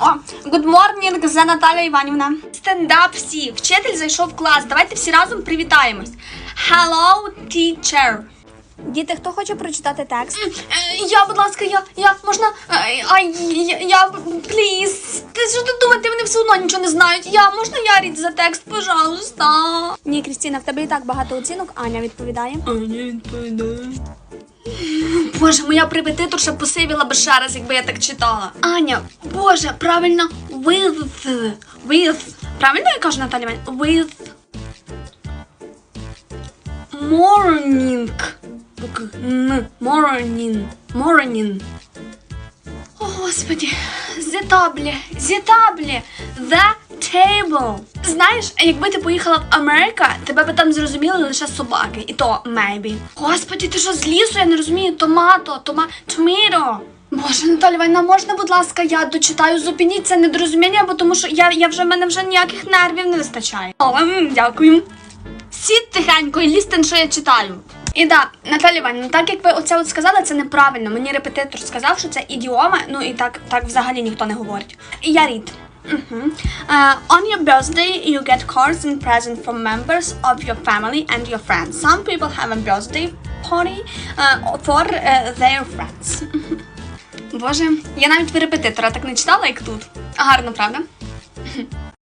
О, good morning, це Наталя Іванівна. Стендап всі. Вчитель зайшов в клас. Давайте всі разом привітаємось. Hello, teacher. Діти, хто хоче прочитати текст? Е, Я, будь ласка, я, я, можна, Е, ай, я, я, пліз. Ти що ти думаєте, вони все одно нічого не знають. Я, можна я рід за текст, пожалуйста. Ні, Крістіна, в тебе і так багато оцінок. Аня відповідає. Аня відповідає. Боже, моя репетиторша посивіла би ще раз, якби я так читала. Аня, боже, правильно, with, with. Правильно я кажу, Наталя Іванівна? With morning. Morning. Morning. О, Господі, зітаблі, зітаблі, the table. Знаєш, якби ти поїхала в Америку, тебе би там зрозуміли лише собаки, і то maybe. Господі, ти що з лісу? Я не розумію. Томато, тома, томіро. Боже, Наталя Іванівна, можна, будь ласка, я дочитаю, зупиніть це недорозуміння, бо тому що я, я вже в мене вже ніяких нервів не вистачає. М, дякую. Сідь тихенько і лістен, що я читаю. І да, Наталя Іванівна, так як ви оце от сказали, це неправильно. Мені репетитор сказав, що це ідіома, ну і так, так взагалі ніхто не говорить. І я рід. Uh, on your birthday, you get cards and presents from members of your family and your friends. Some people have a birthday party uh, for uh, their friends. Боже, я навіть в репетитора так не читала, як тут. Гарно, правда?